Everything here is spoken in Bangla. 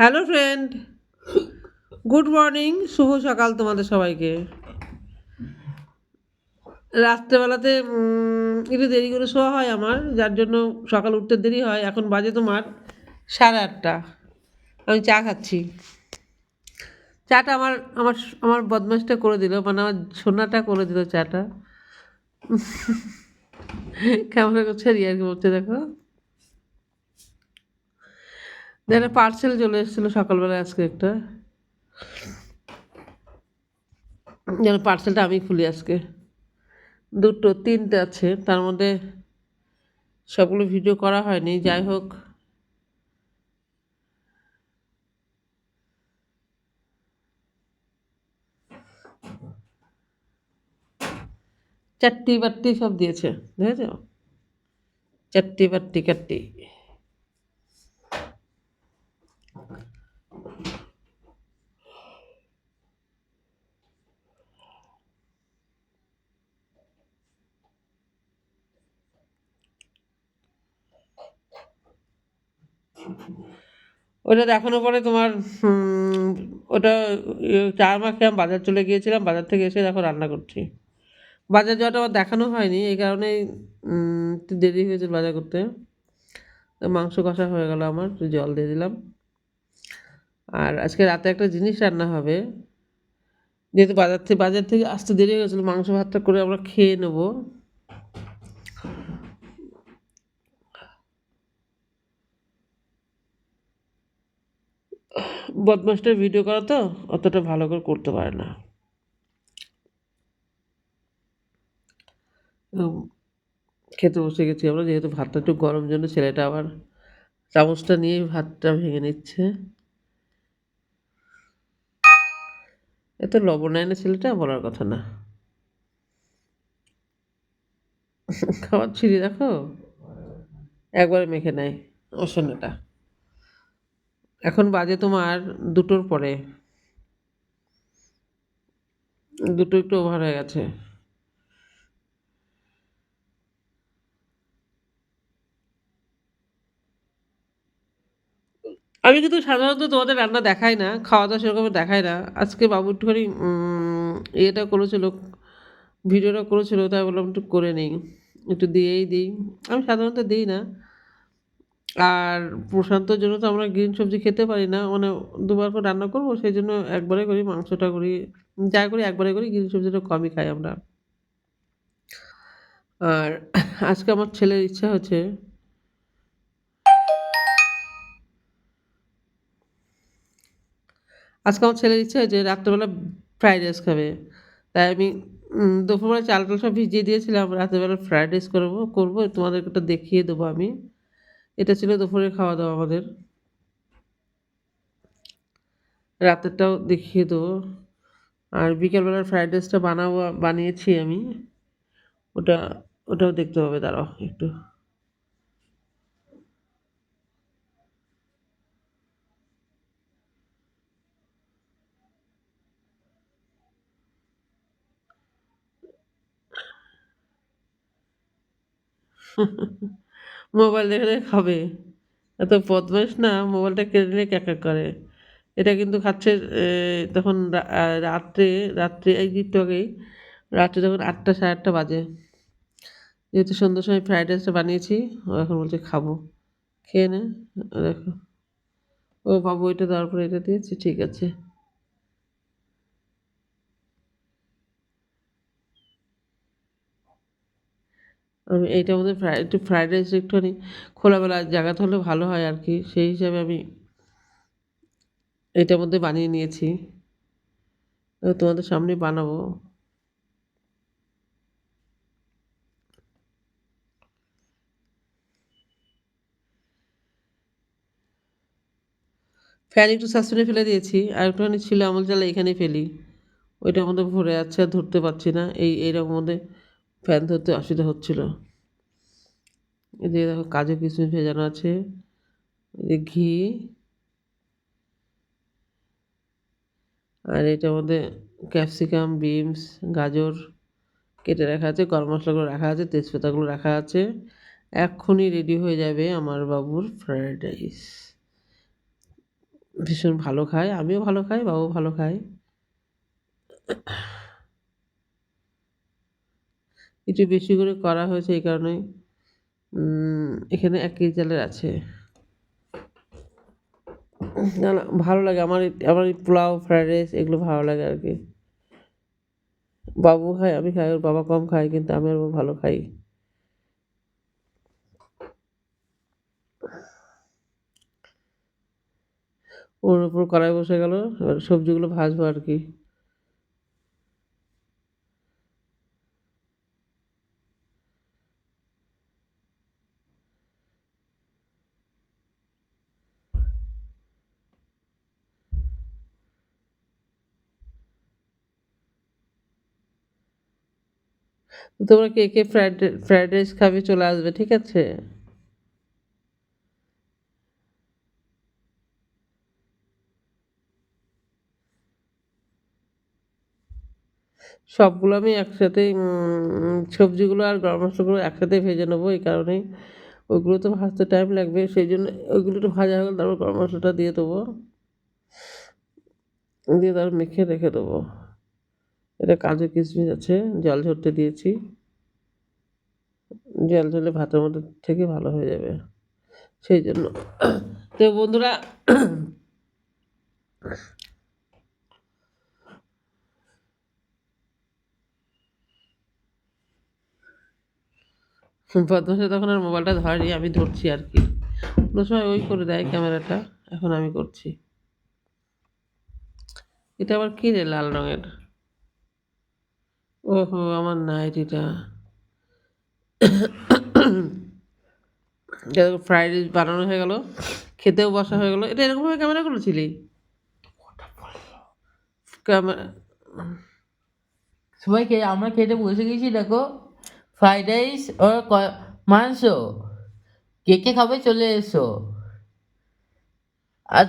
হ্যালো ফ্রেন্ড গুড মর্নিং শুভ সকাল তোমাদের সবাইকে। রাত্রেবেলাতে একটু দেরি করে শোয়া হয় আমার, যার জন্য সকাল উঠতে দেরি হয়। এখন বাজে তোমার সাড়ে আটটা। আমি চা খাচ্ছি। চাটা আমার আমার আমার বদমাসটা করে দিল মানে আমার সোনাটা করে দিল চাটা। কেমন করছে রিয়ার কি বলছে দেখো? একটা পার্সেল চলে এসেছিল সকালবেলা আজকে একটা। যেন পার্সেলটা আমি খুলি আজকে। দুটো, তিনটে আছে, তার মধ্যে সবগুলো ভিডিও করা হয়নি, যাই হোক। চারটি বাট্টি সব দিয়েছে, দেখেছ? চারটি বাট্টি কাট্টি ওটা দেখানোর পরে তোমার ওটা চার মাস খেলাম বাজার চলে গিয়েছিলাম, বাজার থেকে এসে দেখো রান্না করছি। বাজার যাওয়াটা আমার দেখানো হয়নি, এই একটু দেরি হয়েছে বাজার করতে। মাংস কষা হয়ে গেল আমার জল দিয়ে দিলাম। আর আজকে রাতে একটা জিনিস রান্না হবে। যেহেতু বাজার থেকে বাজার থেকে আসতে দেরি হয়ে গেছিল, মাংস ভাতটা করে আমরা খেয়ে নেব। বদমাসটার ভিডিও করা তো অতটা ভালো করে করতে পারে না। খেতে বসে গেছি আমরা, যেহেতু ভাতটা একটু গরম জন্য ছেলেটা আবার চামচটা নিয়ে ভাতটা ভেঙে নিচ্ছে। এত লবণ নেয় না ছেলেটা বলার কথা না। খাবার ছিঁড়ি দেখো একবারে মেখে নেয়। ওষুধটা এখন বাজে তোমার দুটোর পরে। দুটো একটু ওভার হয়ে গেছে। আমি কিন্তু সাধারণত তোমাদের রান্না দেখাই না খাওয়া দাওয়া সেরকম দেখাই না। আজকে বাবু একটুখানি ইয়েটা করেছিল, ভিডিওটা করেছিল, তাই বললাম একটু করে নিই। একটু দিয়েই দিই। আমি সাধারণত দিই না। আর প্রশান্তর জন্য তো আমরা গ্রিন সবজি খেতে পারি না। মানে দুবার করে রান্না করব, সেই জন্য একবারে করি মাংসটা করি, যা করি একবারে করি গ্রিন সবজিটা কমই খাই আমরা। আর আজকে আমার ছেলের ইচ্ছা হচ্ছে আজকে আমার ছেলের ইচ্ছা হয়েছে রাত্রেবেলা ফ্রাইড রাইস খাবে। তাই আমি দুপুরবেলা চাল টাল সব ভিজিয়ে দিয়েছিলাম, রাত্রেবেলা ফ্রাইড রাইস করব করব, তোমাদেরকে দেখিয়ে দেবো আমি। এটা ছিল দুপুরের খাওয়া দাওয়া আমাদের। রাতেরটাও দেখিয়ে দেবো। আর বিকেলবেলার ফ্রাইড রাইসটা বানাবো, বানিয়েছি আমি। ওটা, ওটাও দেখতে হবে, দাঁড়াও একটু। মোবাইল দেখে দেখে খাবে। এত বদমাইশ না, মোবাইলটা কেড়ে নিলে ক্যাকা করে। এটা কিন্তু খাচ্ছে তখন রাত্রে রাত্রে, এই একটু আগেই, রাত্রে যখন আটটা, সাড়ে আটটা বাজে। যেহেতু সন্ধ্যার সময় ফ্রাইড রাইসটা বানিয়েছি, ও এখন বলছে খাব। খেয়ে নে, দেখো। ও বাবু এটা দেওয়ার পরে এটা দিয়েছি, ঠিক আছে। আমি এইটার মধ্যে ফ্রাই, একটু ফ্রাইড রাইস একটুখানি খোলামেলা জায়গাতে হলে ভালো হয় আর কি। সেই হিসাবে আমি এটার মধ্যে বানিয়ে নিয়েছি। তোমাদের সামনে বানাবো। ফ্যান একটু সাসপেন্ডে ফেলে দিয়েছি। আর একটুখানি ছিল আমল জ্বালা এখানে ফেলি। ওইটার মধ্যে ভরে যাচ্ছে আর ধরতে পারছি না। এই, এইরকম মধ্যে ফ্যান ধরতে অসুবিধা হচ্ছিল। এদিকে দেখো কাজু কিশমিশ ভেজানো আছে ঘি, আর এটার মধ্যে ক্যাপসিকাম, বিনস, গাজর কেটে রাখা আছে, গরম মশলাগুলো রাখা আছে, তেজপাতাগুলো রাখা আছে। এক্ষুনি রেডি হয়ে যাবে আমার বাবুর ফ্রায়েড রাইস ভীষণ ভালো খায়, আমিও ভালো খাই বাবু ভালো খায়। একটু বেশি করে করা হয়েছে এই কারণেই উম, এখানে এক কেজি চালের আছে। না না ভালো লাগে আমার আমার পোলাও ফ্রাইড রাইস এগুলো ভালো লাগে আর কি। বাবু খায় আমি খাই ওর বাবা কম খায় কিন্তু আমি আর ভালো খাই। ওর উপর কড়াই বসে গেল এবার সবজিগুলো ভাজবো আর কি। তোমরা কে কে ফ্রাইড ফ্রাইড রাইস খাবে চলে আসবে, ঠিক আছে? সবগুলো আমি একসাথে সবজিগুলো আর গরম মশলাগুলো একসাথে ভেজে নেব এই কারণেই। ওইগুলো তো ভাজতে টাইম লাগবে, সেই জন্য ওইগুলো একটু ভাজা হয়ে তারপর গরম মশলাটা দিয়ে দেবো। দিয়ে তারপর মেখে রেখে দেবো। এটা কাজু কিশমিশ আছে, জল ঝরতে দিয়েছি। জল ঝরলে ভাতের মধ্যে থেকে ভালো হয়ে যাবে। সেই জন্য তো বন্ধুরা বদমাসে তখন আর মোবাইলটা ধরেনি, আমি ধরছি আর কি। কোনো সময় ওই করে দেয় ক্যামেরাটা, এখন আমি করছি। এটা আবার কী রে লাল রঙের? ওহো আমার নাইটিটা। ফ্রাইড রাইস বানানো হয়ে গেল খেতেও বসা হয়ে গেল। এটা এরকমভাবে ক্যামেরা করেছিলি? ক্যামেরা সবাইকে আমরা খেতে বসে গেছি দেখো। ফ্রাইড রাইস ও মাংস? কে কে খাবে চলে এসো। আজ